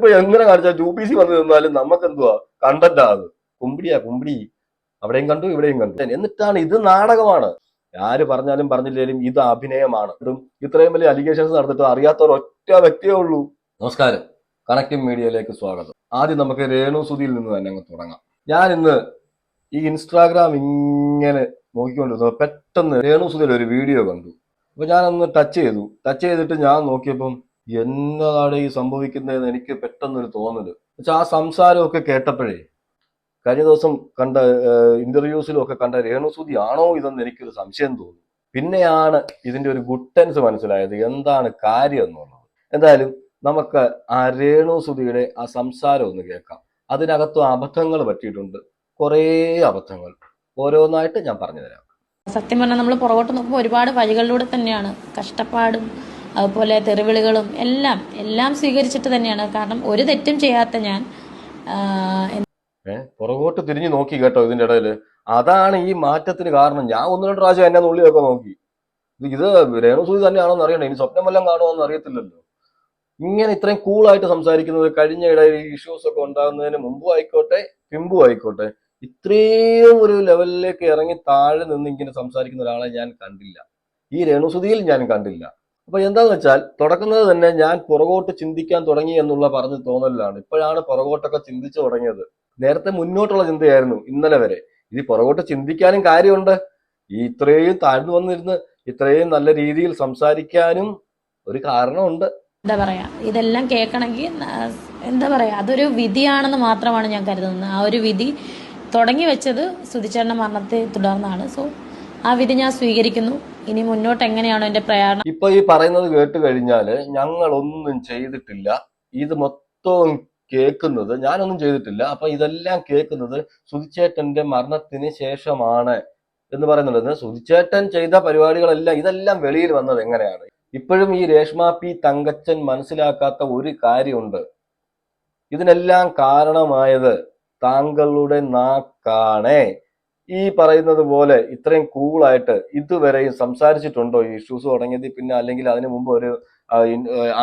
ഇപ്പൊ എങ്ങനെ കാണിച്ചാൽ യു പി സി വന്നു നിന്നാലും നമുക്ക് എന്തുവാ കണ്ടന്റാ അത്. കുമ്പിടിയാ കുമ്പിടി. അവിടെയും കണ്ടു ഇവിടെയും കണ്ടു. എന്നിട്ടാണ് ഇത് നാടകമാണ്. ആര് പറഞ്ഞാലും പറഞ്ഞില്ലേലും ഇത് അഭിനയമാണ്. ഇതും ഇത്രയും വലിയ അലിഗേഷൻസ് നടന്നിട്ട് അറിയാത്തവർ ഒറ്റ വ്യക്തിയേ ഉള്ളൂ. നമസ്കാരം. കണക്റ്റിംഗ് മീഡിയയിലേക്ക് സ്വാഗതം. ആദ്യം നമുക്ക് രേണു സുധിയിൽ നിന്ന് തന്നെ അങ്ങ് തുടങ്ങാം. ഞാൻ ഇന്ന് ഈ ഇൻസ്റ്റാഗ്രാം ഇങ്ങനെ നോക്കിക്കൊണ്ടിരുന്നത് പെട്ടെന്ന് രേണു സുധിയിൽ ഒരു വീഡിയോ കണ്ടു. അപ്പൊ ഞാനൊന്ന് ടച്ച് ചെയ്തു. ടച്ച് ചെയ്തിട്ട് ഞാൻ നോക്കിയപ്പം എന്നതാണ് ഈ സംഭവിക്കുന്നതെന്ന് എനിക്ക് പെട്ടെന്നൊരു തോന്നൽ പക്ഷെ ആ സംസാരമൊക്കെ കേട്ടപ്പോഴേ കഴിഞ്ഞ ദിവസം കണ്ട ഇന്റർവ്യൂസിലും ഒക്കെ കണ്ട രേണുസൂതി ആണോ ഇതെന്ന് എനിക്കൊരു സംശയം തോന്നി. പിന്നെയാണ് ഇതിന്റെ ഒരു ഗുട്ടൻസ് മനസ്സിലായത്. എന്താണ് കാര്യം എന്നുള്ളത്. എന്തായാലും നമുക്ക് ആ രേണുസുതിയുടെ ആ സംസാരം ഒന്ന് കേൾക്കാം. അതിനകത്തും അബദ്ധങ്ങൾ പറ്റിയിട്ടുണ്ട്. കുറേ അബദ്ധങ്ങൾ. ഓരോന്നായിട്ട് ഞാൻ പറഞ്ഞു തരാം സത്യം പറഞ്ഞാൽ നമ്മൾ പുറകോട്ട് നോക്കുമ്പോൾ ഒരുപാട് വഴികളിലൂടെ തന്നെയാണ്. കഷ്ടപ്പാടും അതുപോലെ തെറിവിളികളും എല്ലാം എല്ലാം സ്വീകരിച്ചിട്ട് തന്നെയാണ്. കാരണം ഒരു തെറ്റും ചെയ്യാത്ത ഞാൻ പുറകോട്ട് തിരിഞ്ഞു നോക്കി കേട്ടോ ഇതിന്റെ ഇടയിൽ. അതാണ് ഈ മാറ്റത്തിന് കാരണം. ഞാൻ ഒന്ന് രണ്ട് പ്രാവശ്യം എന്നെ നുള്ളിയൊക്കെ നോക്കി. ഇത് രേണുസൂതി തന്നെയാണോന്ന് അറിയണ്ടേ? ഇനി സ്വപ്നം വല്ലതും കാണുമോന്ന് അറിയത്തില്ലല്ലോ. ഇങ്ങനെ ഇത്രയും കൂളായിട്ട് സംസാരിക്കുന്നത് കഴിഞ്ഞ ഇടയിൽ ഇഷ്യൂസ് ഒക്കെ ഉണ്ടാകുന്നതിന് മുമ്പും ആയിക്കോട്ടെ പിമ്പും ആയിക്കോട്ടെ ഇത്രയും ഒരു ലെവലിലേക്ക് ഇറങ്ങി താഴെ നിന്ന് ഇങ്ങനെ സംസാരിക്കുന്ന ഒരാളെ ഞാൻ കണ്ടില്ല. ഈ രേണുസുതിയിൽ ഞാൻ കണ്ടില്ല. അപ്പൊ എന്താന്ന് വെച്ചാൽ തുടക്കുന്നത് തന്നെ ഞാൻ പുറകോട്ട് ചിന്തിക്കാൻ തുടങ്ങി എന്നുള്ള പറഞ്ഞ് തോന്നലിലാണ്. ഇപ്പോഴാണ് പുറകോട്ടൊക്കെ ചിന്തിച്ചു തുടങ്ങിയത്. നേരത്തെ മുന്നോട്ടുള്ള ചിന്തയായിരുന്നു ഇന്നലെ വരെ. ഇത് പുറകോട്ട് ചിന്തിക്കാനും കാര്യമുണ്ട്. ഈ ഇത്രയും താഴ്ന്നു വന്നിരുന്ന് ഇത്രയും നല്ല രീതിയിൽ സംസാരിക്കാനും ഒരു കാരണമുണ്ട്. എന്താ പറയാ? ഇതെല്ലാം കേൾക്കണമെങ്കിൽ എന്താ പറയാ? അതൊരു വിധിയാണെന്ന് മാത്രമാണ് ഞാൻ കരുതുന്നത്. ആ ഒരു വിധി തുടങ്ങി വെച്ചത് സുധിച്ചേട്ടന്റെ മരണത്തെ തുടർന്നാണ്. സോ ആ വിധി ഞാൻ സ്വീകരിക്കുന്നു. ഇനി മുന്നോട്ട് എങ്ങനെയാണ് എന്റെ പ്രയാണം? ഇപ്പൊ ഈ പറയുന്നത് കേട്ട് കഴിഞ്ഞാൽ ഞങ്ങൾ ഒന്നും ചെയ്തിട്ടില്ല. ഇത് മൊത്തവും കേൾക്കുന്നത് ഞാനൊന്നും ചെയ്തിട്ടില്ല. അപ്പൊ ഇതെല്ലാം കേൾക്കുന്നത് സുധിച്ചേട്ടന്റെ മരണത്തിന് ശേഷമാണ് എന്ന് പറയുന്നുണ്ട് സുധിച്ചേട്ടൻ ചെയ്ത പരിപാടികളെല്ലാം ഇതെല്ലാം വെളിയിൽ വന്നത് എങ്ങനെയാണ്? ഇപ്പോഴും ഈ രേഷ്മ പി തങ്കച്ചൻ മനസ്സിലാക്കാത്ത ഒരു കാര്യമുണ്ട്. ഇതിനെല്ലാം കാരണമായത് താങ്കളുടെ നാക്കാണേ. ഈ പറയുന്നത് പോലെ ഇത്രയും കൂളായിട്ട് ഇതുവരെയും സംസാരിച്ചിട്ടുണ്ടോ ഈ ഇഷ്യൂസ് തുടങ്ങിയത്? പിന്നെ അല്ലെങ്കിൽ അതിനു മുമ്പ് ഒരു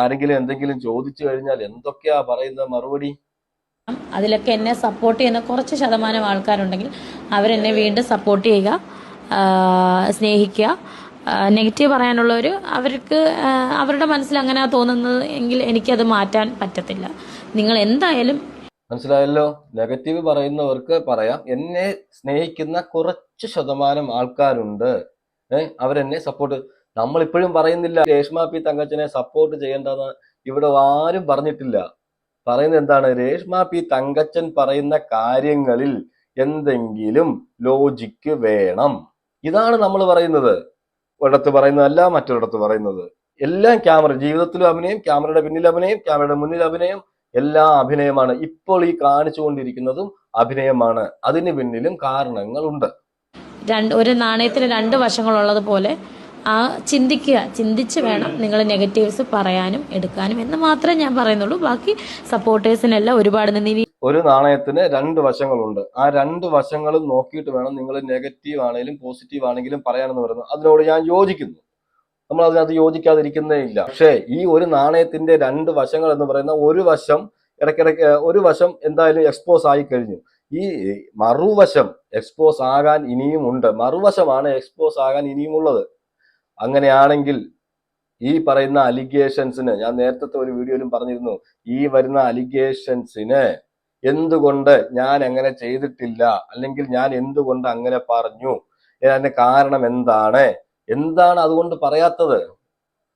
ആരെങ്കിലും എന്തെങ്കിലും ചോദിച്ചു കഴിഞ്ഞാൽ എന്തൊക്കെയാ പറയുന്നത് മറുപടി? അതിലൊക്കെ എന്നെ സപ്പോർട്ട് ചെയ്യുന്ന കുറച്ച് ശതമാനം ആൾക്കാരുണ്ടെങ്കിൽ അവരെന്നെ വീണ്ടും സപ്പോർട്ട് ചെയ്യുക സ്നേഹിക്കുക. നെഗറ്റീവ് പറയാനുള്ളവർ അവർക്ക് അവരുടെ മനസ്സിൽ അങ്ങനെ തോന്നുന്നത് എങ്കിൽ എനിക്കത് മാറ്റാൻ പറ്റത്തില്ല. നിങ്ങൾ എന്തായാലും മനസ്സിലായല്ലോ? നെഗറ്റീവ് പറയുന്നവർക്ക് പറയാം എന്നെ സ്നേഹിക്കുന്ന കുറച്ച് ശതമാനം ആൾക്കാരുണ്ട്. ഏഹ് അവരെന്നെ സപ്പോർട്ട് നമ്മൾ ഇപ്പോഴും പറയുന്നില്ല രേഷ്മ പി തങ്കച്ചനെ സപ്പോർട്ട് ചെയ്യേണ്ടെന്ന് ഇവിടെ ആരും പറഞ്ഞിട്ടില്ല. പറയുന്നത് എന്താണ്? രേഷ്മ പി തങ്കച്ചൻ പറയുന്ന കാര്യങ്ങളിൽ എന്തെങ്കിലും ലോജിക്ക് വേണം. ഇതാണ് നമ്മൾ പറയുന്നത്. ഒരിടത്ത് പറയുന്നതല്ല മറ്റൊരിടത്ത് പറയുന്നത്. എല്ലാം ക്യാമറ ജീവിതത്തിലും അഭിനയം ക്യാമറയുടെ പിന്നിൽ അഭിനയം ക്യാമറയുടെ മുന്നിൽ അഭിനയം എല്ലാം അഭിനയമാണ് ഇപ്പോൾ ഈ കാണിച്ചുകൊണ്ടിരിക്കുന്നതും അഭിനയമാണ്. അതിന് പിന്നിലും കാരണങ്ങളുണ്ട്. രണ്ട് ഒരു നാണയത്തിന് രണ്ട് വശങ്ങളുള്ളത് പോലെ ആ ചിന്തിക്കുക ചിന്തിച്ച് വേണം നിങ്ങൾ നെഗറ്റീവ്സ് പറയാനും എടുക്കാനും എന്ന് മാത്രമേ ഞാൻ പറയുന്നുള്ളൂ. ബാക്കി സപ്പോർട്ടേഴ്സിനെല്ലാം ഒരുപാട് നന്ദി. ഒരു നാണയത്തിന് രണ്ട് വശങ്ങളുണ്ട്. ആ രണ്ട് വശങ്ങളും നോക്കിയിട്ട് വേണം നിങ്ങൾ നെഗറ്റീവ് ആണെങ്കിലും പോസിറ്റീവ് ആണെങ്കിലും പറയാനെന്ന് പറയുന്നത്. അതിനോട് ഞാൻ യോജിക്കുന്നു. നമ്മൾ അതിനകത്ത് യോജിക്കാതിരിക്കുന്നേ ഇല്ല പക്ഷേ ഈ ഒരു നാണയത്തിന്റെ രണ്ട് വശങ്ങൾ എന്ന് പറയുന്ന ഒരു വശം ഇടയ്ക്കിടയ്ക്ക് ഒരു വശം എന്തായാലും എക്സ്പോസ് ആയി കഴിഞ്ഞു. ഈ മറുവശം എക്സ്പോസ് ആകാൻ ഇനിയും ഉണ്ട്. മറുവശമാണ് എക്സ്പോസ് ആകാൻ ഇനിയുമുള്ളത്. അങ്ങനെയാണെങ്കിൽ ഈ പറയുന്ന അലിഗേഷൻസിന് ഞാൻ നേരത്തെ ഒരു വീഡിയോയിലും പറഞ്ഞിരുന്നു ഈ വരുന്ന അലിഗേഷൻസിന് എന്തുകൊണ്ട് ഞാൻ അങ്ങനെ ചെയ്തിട്ടില്ല? അല്ലെങ്കിൽ ഞാൻ എന്തുകൊണ്ട് അങ്ങനെ പറഞ്ഞു? അതിന്റെ കാരണം എന്താണ്? എന്താണ് അതുകൊണ്ട് പറയാത്തത്?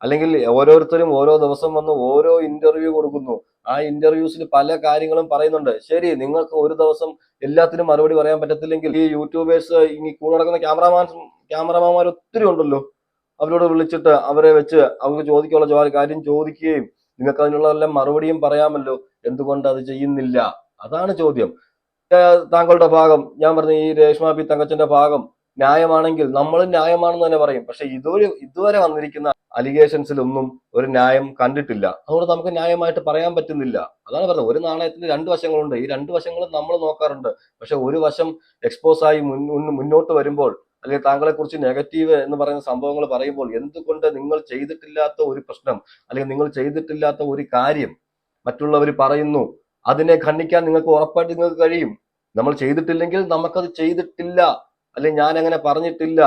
അല്ലെങ്കിൽ ഓരോരുത്തരും ഓരോ ദിവസം വന്ന് ഓരോ ഇന്റർവ്യൂ കൊടുക്കുന്നു. ആ ഇന്റർവ്യൂസിൽ പല കാര്യങ്ങളും പറയുന്നുണ്ട്. ശരി നിങ്ങൾക്ക് ഒരു ദിവസം എല്ലാത്തിനും മറുപടി പറയാൻ പറ്റത്തില്ലെങ്കിൽ ഈ യൂട്യൂബേഴ്സ് ഇനി കൂടെ നടക്കുന്ന ക്യാമറാമാൻ ക്യാമറമാന്മാർ ഒത്തിരി ഉണ്ടല്ലോ. അവരോട് വിളിച്ചിട്ട് അവരെ വെച്ച് അവർക്ക് ചോദിക്കാനുള്ള ജോ- കാര്യം ചോദിക്കുകയും നിങ്ങൾക്ക് അതിനുള്ള മറുപടിയും പറയാമല്ലോ. എന്തുകൊണ്ട് അത് ചെയ്യുന്നില്ല? അതാണ് ചോദ്യം. താങ്കളുടെ ഭാഗം ഞാൻ പറഞ്ഞ ഈ രേഷ്മ പി തങ്കച്ചന്റെ ഭാഗം ന്യായമാണെങ്കിൽ നമ്മൾ ന്യായമാണെന്ന് തന്നെ പറയും. പക്ഷെ ഇതൊരു ഇതുവരെ വന്നിരിക്കുന്ന അലിഗേഷൻസിലൊന്നും ഒരു ന്യായം കണ്ടിട്ടില്ല. അതുകൊണ്ട് നമുക്ക് ന്യായമായിട്ട് പറയാൻ പറ്റുന്നില്ല. അതാണ് പറഞ്ഞത്. ഒരു നാണയത്തിന് രണ്ട് വശങ്ങളുണ്ട്. ഈ രണ്ട് വശങ്ങളും നമ്മൾ നോക്കാറുണ്ട്. പക്ഷെ ഒരു വശം എക്സ്പോസ് ആയി മുന്നോട്ട് വരുമ്പോൾ അല്ലെങ്കിൽ താങ്കളെ കുറിച്ച് നെഗറ്റീവ് എന്ന് പറയുന്ന സംഭവങ്ങൾ പറയുമ്പോൾ എന്തുകൊണ്ട് നിങ്ങൾ ചെയ്തിട്ടില്ലാത്ത ഒരു പ്രശ്നം അല്ലെങ്കിൽ നിങ്ങൾ ചെയ്തിട്ടില്ലാത്ത ഒരു കാര്യം മറ്റുള്ളവർ പറയുന്നു അതിനെ ഖണ്ഡിക്കാൻ നിങ്ങൾക്ക് ഉറപ്പായിട്ട് നിങ്ങൾക്ക് കഴിയും. നമ്മൾ ചെയ്തിട്ടില്ലെങ്കിൽ നമുക്കത് ചെയ്തിട്ടില്ല. അല്ലെങ്കിൽ ഞാൻ അങ്ങനെ പറഞ്ഞിട്ടില്ല.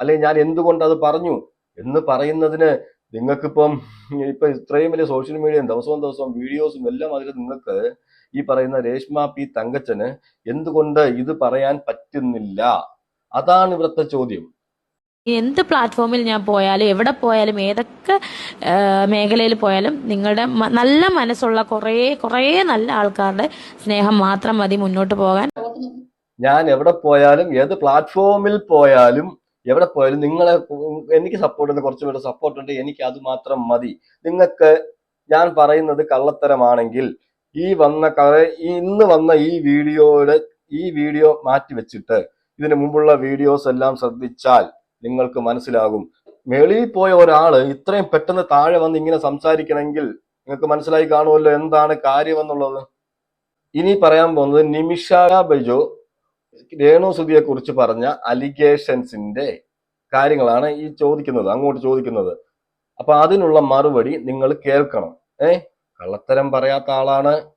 അല്ലെങ്കിൽ ഞാൻ എന്തുകൊണ്ട് അത് പറഞ്ഞു? എന്ന് പറയുന്നതിന് നിങ്ങൾക്കിപ്പം ഇപ്പൊ ഇത്രയും വലിയ സോഷ്യൽ മീഡിയയും ദിവസവും ദിവസവും വീഡിയോസും എല്ലാം അതിൽ നിങ്ങൾക്ക് ഈ പറയുന്ന രേഷ്മ പി തങ്കച്ചന് എന്തുകൊണ്ട് ഇത് പറയാൻ പറ്റുന്നില്ല? അതാണ് ഇവിടുത്തെ ചോദ്യം. എന്ത് പ്ലാറ്റ്ഫോമിൽ ഞാൻ പോയാലും എവിടെ പോയാലും ഏതൊക്കെ മേഖലയിൽ പോയാലും നിങ്ങളുടെ നല്ല മനസ്സുള്ള കുറേ കുറേ നല്ല ആൾക്കാരുടെ സ്നേഹം മാത്രം മതി മുന്നോട്ട് പോകാൻ. ഞാൻ എവിടെ പോയാലും ഏത് പ്ലാറ്റ്ഫോമിൽ പോയാലും എവിടെ പോയാലും നിങ്ങളെ എനിക്ക് സപ്പോർട്ട് ഉണ്ട് കുറച്ച് പേര് സപ്പോർട്ട് ഉണ്ട് എനിക്ക് അത് മാത്രം മതി. നിങ്ങൾക്ക് ഞാൻ പറയുന്നത് കള്ളത്തരമാണെങ്കിൽ ഈ വന്ന ഇന്ന് വന്ന ഈ വീഡിയോയുടെ ഈ വീഡിയോ മാറ്റി വെച്ചിട്ട് ഇതിനു മുമ്പുള്ള വീഡിയോസ് എല്ലാം ശ്രദ്ധിച്ചാൽ നിങ്ങൾക്ക് മനസ്സിലാകും. മേളിൽ പോയ ഒരാൾ ഇത്രയും പെട്ടെന്ന് താഴെ വന്ന് ഇങ്ങനെ സംസാരിക്കണമെങ്കിൽ നിങ്ങൾക്ക് മനസ്സിലായി കാണുമല്ലോ എന്താണ് കാര്യമെന്നുള്ളത് ഇനി പറയാൻ പോകുന്നത് നിമിഷ ബൈജോ. രേണു സുധിയെ കുറിച്ച് പറഞ്ഞ അലിഗേഷൻസിന്റെ കാര്യങ്ങളാണ് ഈ ചോദിക്കുന്നത് അങ്ങോട്ട് ചോദിക്കുന്നത്. അപ്പൊ അതിനുള്ള മറുപടി നിങ്ങൾ കേൾക്കണം. ഏ? കള്ളത്തരം പറയാത്ത ആളാണ്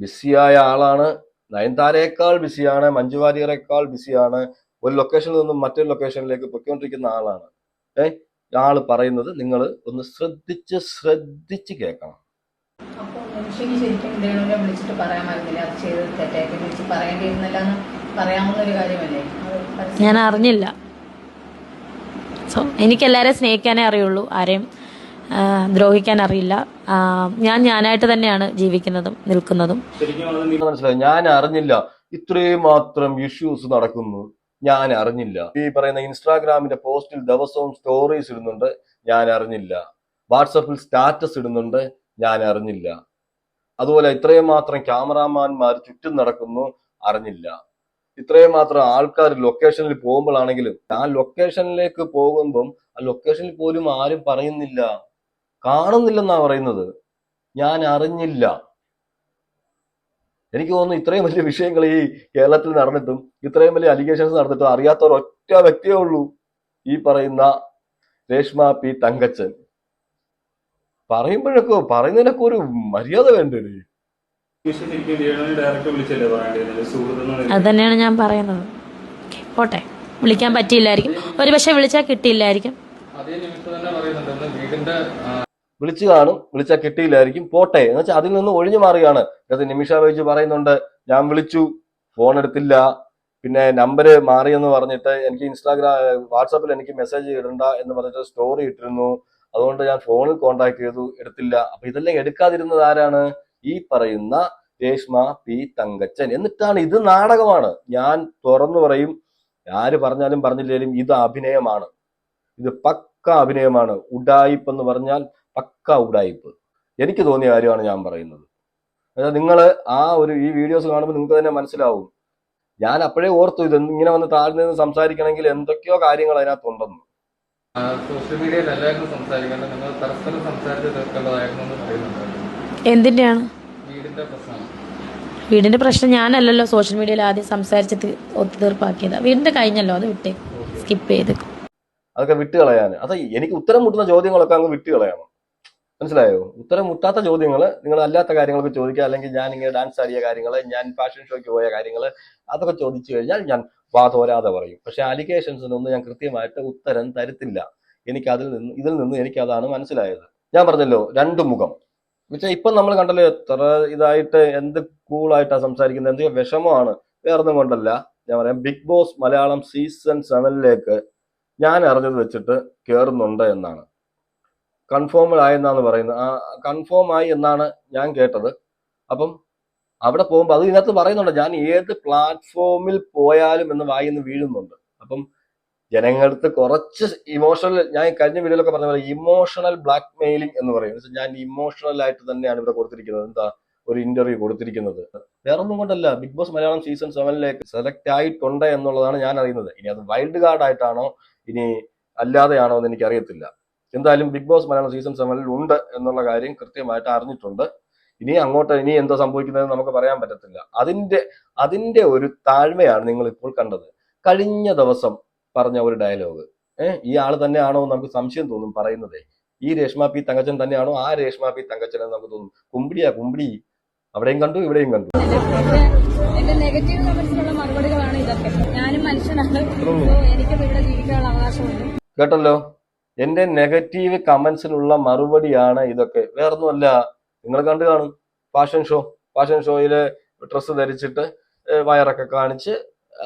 ബിസിയായ ആളാണ് നയൻതാരയേക്കാൾ ബിസിയാണ് മഞ്ജു വാര്യറേക്കാൾ ബിസിയാണ് ഒരു ലൊക്കേഷനിൽ നിന്നും മറ്റൊരു ലൊക്കേഷനിലേക്ക് പൊയ്ക്കൊണ്ടിരിക്കുന്ന ആളാണ്. ഏ? ആൾ പറയുന്നത് നിങ്ങൾ ഒന്ന് ശ്രദ്ധിച്ച് ശ്രദ്ധിച്ച് കേൾക്കണം. അപ്പോൾ ശരിക്കും എന്തെങ്കിലും വിളിച്ചിട്ട് പറയാമായിരുന്നില്ല അത് ചെയ്തത് തെറ്റായിട്ട് വിളിച്ച് പറയേണ്ടിയിരുന്നില്ല എന്ന് പറയാവുന്ന ഒരു കാര്യമല്ലേ ഞാൻ അറിഞ്ഞില്ല. സോ എനിക്ക് എല്ലാവരെയും സ്നേഹിക്കാനേ അറിയുള്ളൂ. ആരെയും ദ്രോഹിക്കാൻ അറിയില്ല. ഞാൻ ഞാനായിട്ട് തന്നെയാണ് ജീവിക്കുന്നതും നിൽക്കുന്നതും. മനസ്സിലായി. ഞാൻ അറിഞ്ഞില്ല. ഇത്രയും മാത്രം ഇഷ്യൂസ് നടക്കുന്നു. ഞാൻ അറിഞ്ഞില്ല. ഈ പറയുന്ന ഇൻസ്റ്റാഗ്രാമിന്റെ പോസ്റ്റിൽ ദിവസവും സ്റ്റോറീസ് ഇടുന്നുണ്ട്. ഞാൻ അറിഞ്ഞില്ല. വാട്സപ്പിൽ സ്റ്റാറ്റസ് ഇടുന്നുണ്ട്. ഞാൻ അറിഞ്ഞില്ല. അതുപോലെ ഇത്രയും മാത്രം ക്യാമറാമാൻമാർ ചുറ്റും നടക്കുന്നു അറിഞ്ഞില്ല. ഇത്രയും മാത്രം ആൾക്കാർ ലൊക്കേഷനിൽ പോകുമ്പോഴാണെങ്കിലും ആ ലൊക്കേഷനിലേക്ക് പോകുമ്പം ആ ലൊക്കേഷനിൽ പോലും ആരും പറയുന്നില്ല. കാണുന്നില്ലെന്നാ പറയുന്നത്. ഞാൻ അറിഞ്ഞില്ല. എനിക്ക് തോന്നുന്നു ഇത്രയും വലിയ വിഷയങ്ങൾ ഈ കേരളത്തിൽ നടന്നിട്ടും ഇത്രയും വലിയ അലിഗേഷൻസ് നടന്നിട്ടും അറിയാത്ത ഒറ്റ വ്യക്തിയേ ഉള്ളൂ ഈ പറയുന്ന രേഷ്മ പി തങ്കച്ചൻ. പറയുമ്പോഴൊക്കെ പറയുന്നതിനൊക്കെ ഒരു മര്യാദ വേണ്ടേ അത് തന്നെയാണ് ഞാൻ പറയുന്നത്. പോട്ടെ വിളിക്കാൻ പറ്റിയില്ലായിരിക്കും. ഒരു പക്ഷെ വിളിച്ചാൽ കിട്ടിയില്ലായിരിക്കും. വിളിച്ചു കാണും വിളിച്ചാൽ കിട്ടിയില്ലായിരിക്കും. പോട്ടെ എന്ന് വെച്ചാൽ അതിൽ നിന്ന് ഒഴിഞ്ഞു മാറുകയാണ്. നിമിഷ വഹിച്ച് പറയുന്നുണ്ട് ഞാൻ വിളിച്ചു ഫോൺ എടുത്തില്ല. പിന്നെ നമ്പർ മാറിയെന്ന് പറഞ്ഞിട്ട് എനിക്ക് ഇൻസ്റ്റാഗ്രാം വാട്സാപ്പിൽ എനിക്ക് മെസ്സേജ് ഇടണ്ട എന്ന് പറഞ്ഞിട്ട് സ്റ്റോറി ഇട്ടിരുന്നു. അതുകൊണ്ട് ഞാൻ ഫോണിൽ കോണ്ടാക്ട് ചെയ്തു എടുത്തില്ല. അപ്പൊ ഇതെല്ലാം എടുക്കാതിരുന്നത് ആരാണ്? ഈ പറയുന്ന രേഷ്മ പി തങ്കച്ചൻ. എന്നിട്ടാണ് ഇത് നാടകമാണ്. ഞാൻ തുറന്നു പറയും ആര് പറഞ്ഞാലും പറഞ്ഞില്ലേലും ഇത് അഭിനയമാണ്. ഇത് പക്ക അഭിനയമാണ്. ഉഡായിപ്പ് എന്ന് പറഞ്ഞാൽ പക്ക ഉഡായിപ്പ് എനിക്ക് തോന്നിയ കാര്യമാണ് ഞാൻ പറയുന്നത്. അതായത് നിങ്ങൾ ആ ഒരു ഈ വീഡിയോസ് കാണുമ്പോൾ നിങ്ങൾക്ക് തന്നെ മനസ്സിലാവും. ഞാൻ അപ്പോഴേ ഓർത്തു ഇത് ഇങ്ങനെ വന്ന് താഴ്ന്നു സംസാരിക്കണമെങ്കിൽ എന്തൊക്കെയോ കാര്യങ്ങൾ അതിനകത്തുണ്ടെന്ന്. സോഷ്യൽ മീഡിയയിൽ എല്ലാവരും സംസാരിക്കേണ്ട നിങ്ങൾ പരസ്പരം സംസാരിച്ച് തീർക്കേണ്ടതായിരുന്നു എന്ന് എന്തിന്റെയാണ് വീടിന്റെ പ്രശ്നം. വീടിന്റെ പ്രശ്നം ഞാനല്ലല്ലോ സോഷ്യൽ മീഡിയയിൽ ആദ്യം സംസാരിച്ച് ഒത്തുതീർപ്പാക്കിയത് വീടിന്റെ കഴിഞ്ഞല്ലോ അത് വിട്ടേ. സ്കിപ്പ് ചെയ്ത്. അതൊക്കെ വിട്ട് കളയാൻ. അത് എനിക്ക് ഉത്തരം മുട്ടുന്ന ചോദ്യങ്ങളൊക്കെ അങ്ങ് വിട്ട് കളയണം. മനസ്സിലായോ? ഉത്തരം മുട്ടാത്ത ചോദ്യങ്ങൾ നിങ്ങൾ അല്ലാത്ത കാര്യങ്ങളൊക്കെ ചോദിക്കുക. അല്ലെങ്കിൽ ഞാൻ ഇങ്ങനെ ഡാൻസ് ആടിയ കാര്യങ്ങൾ ഞാൻ ഫാഷൻ ഷോയ്ക്ക് പോയ കാര്യങ്ങൾ അതൊക്കെ ചോദിച്ചു കഴിഞ്ഞാൽ ഞാൻ വാതോരാതെ പറയും. പക്ഷെ അലിഗേഷൻസിനൊന്നും ഞാൻ കൃത്യമായിട്ട് ഉത്തരം തരത്തില്ല. എനിക്ക് അതിൽ നിന്ന് ഇതിൽ നിന്ന് എനിക്ക് അതാണ് മനസ്സിലായത്. ഞാൻ പറഞ്ഞല്ലോ രണ്ട് മുഖം. വെച്ചാൽ ഇപ്പം നമ്മൾ കണ്ടല്ലോ എത്ര ഇതായിട്ട് എന്ത് കൂളായിട്ടാണ് സംസാരിക്കുന്നത്. എന്തൊക്കെ വിഷമമാണ്. വേറൊന്നും കൊണ്ടല്ല. ഞാൻ പറയാം ബിഗ് ബോസ് മലയാളം സീസൺ സെവനിലേക്ക് ഞാൻ അറിഞ്ഞത് വെച്ചിട്ട് കയറുന്നുണ്ട് എന്നാണ്. കൺഫേംഡ് ആയെന്നാണ് പറയുന്നത്. ആ കൺഫേം ആയി എന്നാണ് ഞാൻ കേട്ടത്. അപ്പം അവിടെ പോകുമ്പോൾ അത് ഇതിനകത്ത് പറയുന്നുണ്ട് ഞാൻ ഏത് പ്ലാറ്റ്ഫോമിൽ പോയാലും എന്ന് വായിന്ന് വീഴുന്നുണ്ട്. അപ്പം ജനങ്ങൾക്ക് കുറച്ച് ഇമോഷണൽ ഞാൻ കഴിഞ്ഞ വീഡിയോയിലൊക്കെ പറഞ്ഞ പോലെ ഇമോഷണൽ ബ്ലാക്ക് മെയിലിംഗ് എന്ന് പറയും. ഞാൻ ഇമോഷണൽ ആയിട്ട് തന്നെയാണ് ഇവിടെ കൊടുത്തിരിക്കുന്നത്. എന്താ? ഒരു ഇന്റർവ്യൂ കൊടുത്തിരിക്കുന്നത്. വേറെ ഒന്നും കൊണ്ടല്ല. ബിഗ് ബോസ് മലയാളം സീസൺ സെവനിലേക്ക് സെലക്ട് ആയിട്ടുണ്ട് എന്നുള്ളതാണ് ഞാൻ അറിയുന്നത്. ഇനി അത് വൈൽഡ് കാർഡ് ആയിട്ടാണോ? ഇനി അല്ലാതെയാണോ എന്ന് എനിക്ക് അറിയത്തില്ല എന്തായാലും ബിഗ് ബോസ് മലയാളം സീസൺ സെവനിൽ ഉണ്ട് എന്നുള്ള കാര്യം കൃത്യമായിട്ട് അറിഞ്ഞിട്ടുണ്ട്. ഇനി അങ്ങോട്ട് ഇനി എന്തോ സംഭവിക്കുന്നതെന്ന് നമുക്ക് പറയാൻ പറ്റത്തില്ല. അതിന്റെ അതിന്റെ ഒരു താഴ്മയാണ് നിങ്ങൾ ഇപ്പോൾ കണ്ടത്. കഴിഞ്ഞ ദിവസം പറഞ്ഞ ഒരു ഡയലോഗ്. ഏഹ് ഈ ആൾ തന്നെയാണോ എന്ന് നമുക്ക് സംശയം തോന്നും പറയുന്നതേ. ഈ രേഷ്മ പി തങ്കച്ചൻ തന്നെയാണോ? ആ രേഷ്മ പി തങ്കച്ചൻ എന്ന് നമുക്ക് തോന്നും. കുമ്പിടിയാ കുമ്പിടി. അവിടെയും കണ്ടു ഇവിടെയും കണ്ടു. എന്റെ നെഗറ്റീവ് കമന്റ്സിനുള്ള മറുപടികളാണ് ഇതൊക്കെ. ഞാനും മനുഷ്യനാണ്. എനിക്കും ഇവിടെ ജീവിക്കാനുള്ള അവകാശമുണ്ട്. കേട്ടല്ലോ? എന്റെ നെഗറ്റീവ് കമന്റ്സിനുള്ള മറുപടിയാണ് ഇതൊക്കെ. വേറൊന്നുമല്ല. നിങ്ങൾ കണ്ടു കാണും. ഫാഷൻ ഷോ ഫാഷൻ ഷോയിലെ ഡ്രസ്സ് ധരിച്ചിട്ട് വയറൊക്കെ കാണിച്ച്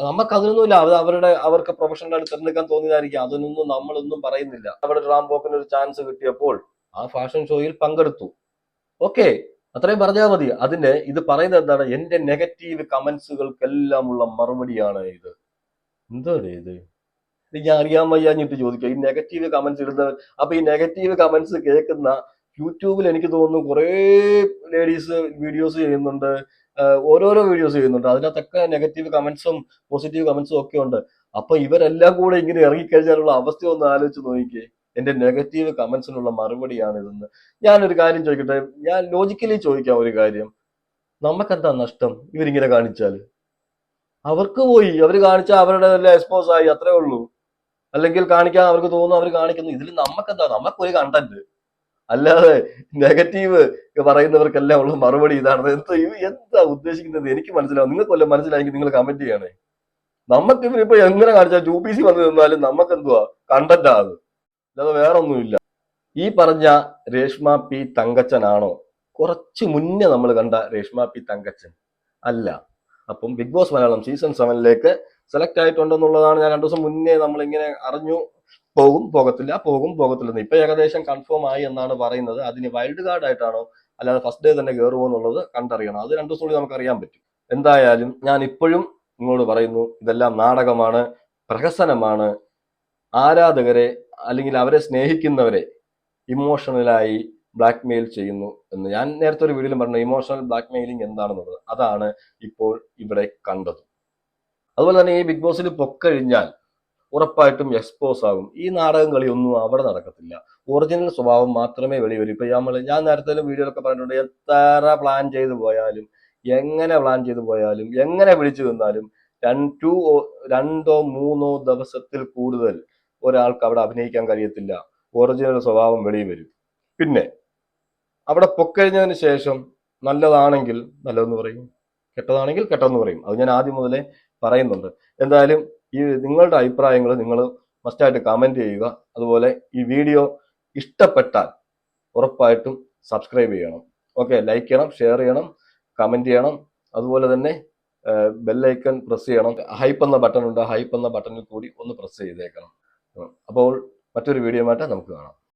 നമുക്ക് അതിനൊന്നുമില്ല അത് അവരുടെ അവർക്ക് പ്രൊഫഷണലായിട്ട് തിരഞ്ഞെടുക്കാൻ തോന്നിയതായിരിക്കും. അതിനൊന്നും നമ്മളൊന്നും പറയുന്നില്ല. അവിടെ റാംബോക്കിന് ഒരു ചാൻസ് കിട്ടിയപ്പോൾ ആ ഫാഷൻ ഷോയിൽ പങ്കെടുത്തു. ഓക്കെ അത്രയും പറഞ്ഞാൽ മതി. അതിന്റെ ഇത് പറയുന്നത് എന്താണ്? എന്റെ നെഗറ്റീവ് കമന്റ്സുകൾക്കെല്ലാം ഉള്ള മറുപടിയാണ് ഇത്. എന്താണ് ഇത്? ഇത് ഞാൻ അറിയാൻ വയ്യാഞ്ഞിട്ട് ചോദിക്കുക. ഈ നെഗറ്റീവ് കമന്റ്സ് ഇടുന്നവർ അപ്പൊ ഈ നെഗറ്റീവ് കമന്റ്സ് കേൾക്കുന്ന യൂട്യൂബിൽ എനിക്ക് തോന്നുന്നു കുറേ ലേഡീസ് വീഡിയോസ് ചെയ്യുന്നുണ്ട്. ഓരോരോ വീഡിയോസ് ചെയ്യുന്നുണ്ട്. അതിനകത്തൊക്കെ നെഗറ്റീവ് കമന്റ്സും പോസിറ്റീവ് കമന്റ്സും ഒക്കെ ഉണ്ട്. അപ്പൊ ഇവരെല്ലാം കൂടെ ഇങ്ങനെ ഇറങ്ങിക്കഴിഞ്ഞാലുള്ള അവസ്ഥ ഒന്ന് ആലോചിച്ച് നോക്കിക്കേ എന്റെ നെഗറ്റീവ് കമന്റ്സിനുള്ള മറുപടിയാണ് ഇതെന്ന് ഞാനൊരു കാര്യം ചോദിക്കട്ടെ? ഞാൻ ലോജിക്കലി ചോദിക്കാം ഒരു കാര്യം. നമുക്കെന്താ നഷ്ടം ഇവരിങ്ങനെ കാണിച്ചാൽ അവർക്ക് പോയി. അവർ കാണിച്ചാൽ അവരുടെ എക്സ്പോസ് ആയി അത്രേ ഉള്ളൂ. അല്ലെങ്കിൽ കാണിക്കാൻ അവർക്ക് തോന്നുന്നു അവർ കാണിക്കുന്നു. ഇതിൽ നമുക്കെന്താ? നമുക്കൊരു കണ്ടന്റ് അല്ലാതെ നെഗറ്റീവ് പറയുന്നവർക്കെല്ലാം ഉള്ള മറുപടി ഇതാണ്. എന്താ എന്താ ഉദ്ദേശിക്കുന്നത്? എനിക്ക് മനസ്സിലാവും. നിങ്ങൾക്ക് വല്ല മനസ്സിലായെങ്കിൽ നിങ്ങൾ കമന്റ് ചെയ്യണേ. നമുക്ക് ഇവരിപ്പോ എങ്ങനെ കാണിച്ചാൽ യു പി സി വന്നു നിന്നാലും നമുക്ക് എന്തുവാ കണ്ടന്റ് അത്. അല്ലാതെ വേറെ ഒന്നുമില്ല ഈ പറഞ്ഞ രേഷ്മ പി തങ്കച്ചനാണോ? കുറച്ച് മുന്നേ നമ്മൾ കണ്ട രേഷ്മ പി തങ്കച്ചൻ. അല്ല. അപ്പം ബിഗ് ബോസ് മലയാളം സീസൺ സെവനിലേക്ക് സെലക്ട് ആയിട്ടുണ്ടെന്നുള്ളതാണ് ഞാൻ രണ്ടു ദിവസം മുന്നേ നമ്മൾ ഇങ്ങനെ അറിഞ്ഞു. പോകും പോകത്തില്ല പോകും പോകത്തില്ല ഇപ്പൊ ഏകദേശം കൺഫേം ആയി എന്നാണ് പറയുന്നത്. അതിന് വൈൽഡ് കാർഡ് ആയിട്ടാണോ അല്ലാതെ ഫസ്റ്റ് ഡേ തന്നെ കയറുമോ എന്നുള്ളത് കണ്ടറിയണം. അത് രണ്ടു ദിവസം കൂടി നമുക്ക് അറിയാൻ പറ്റും. എന്തായാലും ഞാൻ ഇപ്പോഴും നിങ്ങളോട് പറയുന്നു ഇതെല്ലാം നാടകമാണ് പ്രഹസനമാണ്. ആരാധകരെ അല്ലെങ്കിൽ അവരെ സ്നേഹിക്കുന്നവരെ ഇമോഷണലായി ബ്ലാക്ക് മെയിൽ ചെയ്യുന്നു എന്ന്. ഞാൻ നേരത്തെ ഒരു വീഡിയോയിലും പറഞ്ഞു ഇമോഷണൽ ബ്ലാക്ക് മെയിലിംഗ് എന്താണെന്നുള്ളത്. അതാണ് ഇപ്പോൾ ഇവിടെ കണ്ടത്. അതുപോലെ തന്നെ ഈ ബിഗ് ബോസിൽ പൊക്കഴിഞ്ഞാൽ ഉറപ്പായിട്ടും എക്സ്പോസ് ആകും. ഈ നാടകം കളിയൊന്നും അവിടെ നടക്കത്തില്ല. ഒറിജിനൽ സ്വഭാവം മാത്രമേ വെളിവരൂ ഇപ്പൊ നമ്മൾ ഞാൻ നേരത്തെ വീഡിയോയിലൊക്കെ പറഞ്ഞിട്ടുണ്ട്. എത്ര പ്ലാൻ ചെയ്തു പോയാലും എങ്ങനെ പ്ലാൻ ചെയ്തു പോയാലും എങ്ങനെ വിളിച്ചു നിന്നാലും രണ്ടു രണ്ടോ മൂന്നോ ദിവസത്തിൽ കൂടുതൽ ഒരാൾക്ക് അവിടെ അഭിനയിക്കാൻ കഴിയത്തില്ല. ഒറിജിനൽ സ്വഭാവം വെളിയിൽ വരും. പിന്നെ അവിടെ പൊക്കഴിഞ്ഞതിന് ശേഷം നല്ലതാണെങ്കിൽ നല്ലതെന്ന് പറയും. കെട്ടതാണെങ്കിൽ കെട്ടതെന്ന് പറയും. അത് ഞാൻ ആദ്യം മുതലേ പറയുന്നുണ്ട്. എന്തായാലും ഈ നിങ്ങളുടെ അഭിപ്രായങ്ങൾ നിങ്ങൾ മസ്റ്റായിട്ട് കമന്റ് ചെയ്യുക. അതുപോലെ ഈ വീഡിയോ ഇഷ്ടപ്പെട്ടാൽ ഉറപ്പായിട്ടും സബ്സ്ക്രൈബ് ചെയ്യണം. ഓക്കെ ലൈക്ക് ചെയ്യണം ഷെയർ ചെയ്യണം കമന്റ് ചെയ്യണം. അതുപോലെ തന്നെ ബെല്ലൈക്കൺ പ്രസ് ചെയ്യണം. ഹൈപ്പ് എന്ന ബട്ടൺ ഉണ്ട് ഹൈപ്പ് എന്ന ബട്ടണിൽ കൂടി ഒന്ന് പ്രസ് ചെയ്തേക്കണം. അപ്പോൾ മറ്റൊരു വീഡിയോ നമുക്ക് കാണാം.